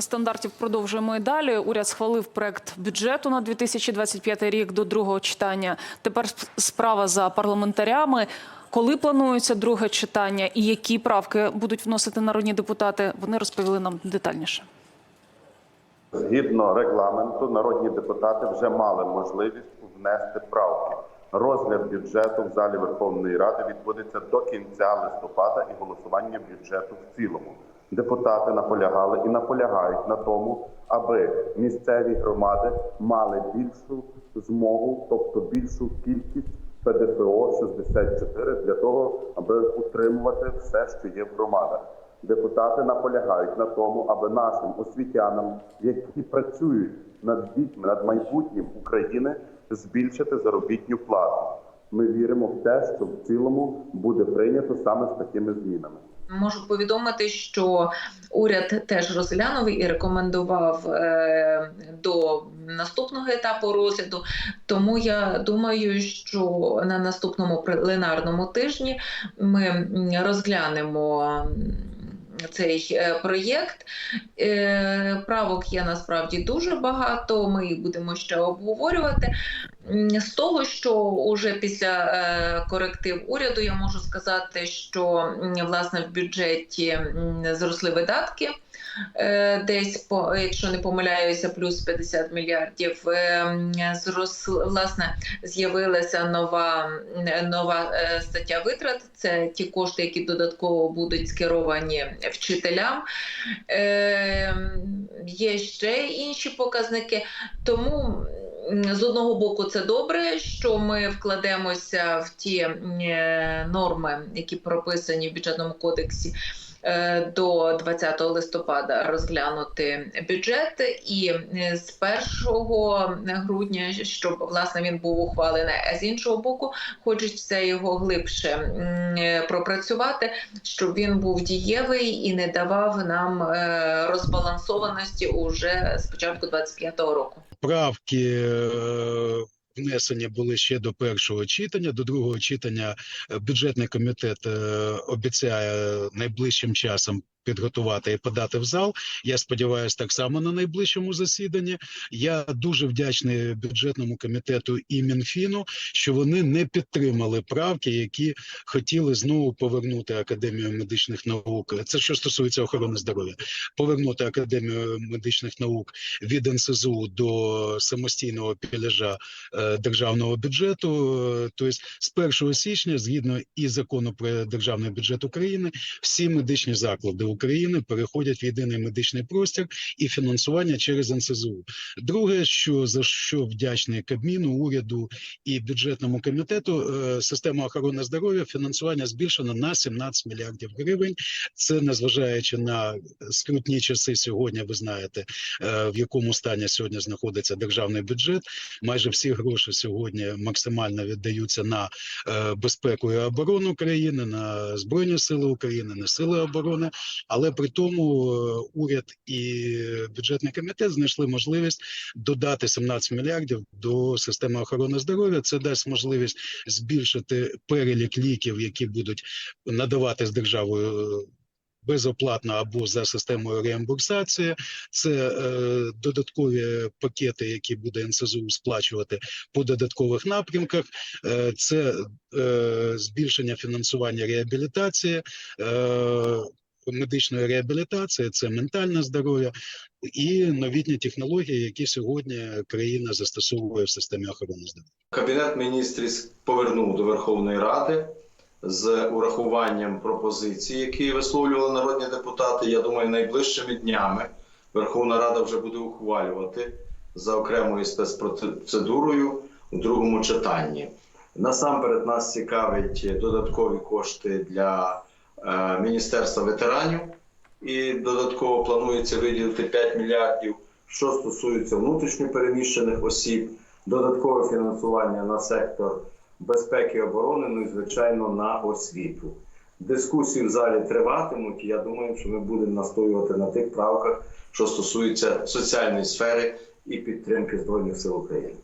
Стандартів продовжуємо і далі. Уряд схвалив проект бюджету на 2025 рік до другого читання. Тепер справа за парламентарями. Коли планується друге читання і які правки будуть вносити народні депутати, вони розповіли нам детальніше. Згідно регламенту, народні депутати вже мали можливість внести правки. Розгляд бюджету в залі Верховної Ради відбудеться до кінця листопада і голосування бюджету в цілому. Депутати наполягали і наполягають на тому, аби місцеві громади мали більшу змогу, тобто більшу кількість ПДФО 64 для того, аби утримувати все, що є в громадах. Депутати наполягають на тому, аби нашим освітянам, які працюють над дітьми, над майбутнім України, збільшити заробітню плату. Ми віримо в те, що в цілому буде прийнято саме з такими змінами. Можу повідомити, що уряд теж розглянув і рекомендував е, до наступного етапу розгляду. Тому я думаю, що на наступному пленарному тижні ми розглянемо. Цей е, проєкт Е, правок є насправді дуже багато. Ми їх будемо ще обговорювати. З того, що уже після е, коректив уряду, я можу сказати, що власне в бюджеті зросли видатки. Е, Десь по якщо не помиляюся, плюс 50 мільярдів. Е, м, Зрос власне з'явилася нова нова стаття витрат. Це ті кошти, які додатково будуть скеровані вчителям. Є ще інші показники. Тому з одного боку це добре, що ми вкладемося в ті е, норми, які прописані в бюджетному кодексі. Е, До 20 листопада розглянути бюджет, і е, з 1 грудня, щоб власне він був ухвалений. А з іншого боку, хочеться його глибше е, пропрацювати, щоб він був дієвий і не давав нам розбалансованості уже з початку 25-го року. правки внесені були ще до першого читання. До другого читання е, бюджетний комітет е, обіцяє найближчим часом. Підготувати і подати в зал. Я сподіваюся, так само на найближчому засіданні. Я дуже вдячний бюджетному комітету і Мінфіну, що вони не підтримали правки, які хотіли знову повернути академію медичних наук. Це що стосується охорони здоров'я, повернути академію медичних наук від НСЗУ до самостійного пілежа е, державного бюджету. Тобто з 1 січня, згідно і закону про державний бюджет України, всі медичні заклади України переходять в єдиний медичний простір і фінансування через НСЗУ. Друге, що за що вдячний Кабміну, уряду і бюджетному комітету, е, система охорони здоров'я фінансування збільшено на 17 мільярдів гривень. Це незважаючи на скрутні часи сьогодні. Ви знаєте, е, в якому стані сьогодні знаходиться державний бюджет. Майже всі гроші сьогодні максимально віддаються на е, безпеку і оборону країни, на збройні сили України, на сили оборони. Але при тому е, уряд і бюджетний комітет знайшли можливість додати 17 мільярдів до системи охорони здоров'я. Це дасть можливість збільшити перелік ліків, які будуть надаватись державою. е, Безоплатно або за системою реімбурсації, це е, додаткові пакети, які буде НСЗУ сплачувати по додаткових напрямках. Е, це е, збільшення фінансування реабілітації, е, медичної реабілітації, це ментальне здоров'я і новітні технології, які сьогодні країна застосовує в системі охорони здоров'я. Кабінет міністрів повернув до Верховної Ради з урахуванням пропозицій, які висловлювали народні депутати. Я думаю, найближчими днями Верховна Рада вже буде ухвалювати за окремою спецпроцедурою у другому читанні. Насамперед нас цікавить додаткові кошти для Міністерства ветеранів, і додатково планується виділити 5 мільярдів. Що стосується внутрішньопереміщених осіб, додаткове фінансування на сектор безпеки і оборони, ну і звичайно на освіту. Дискусії в залі триватимуть. Я думаю, що ми будемо настоювати на тих правках, що стосуються соціальної сфери і підтримки Збройних сил України.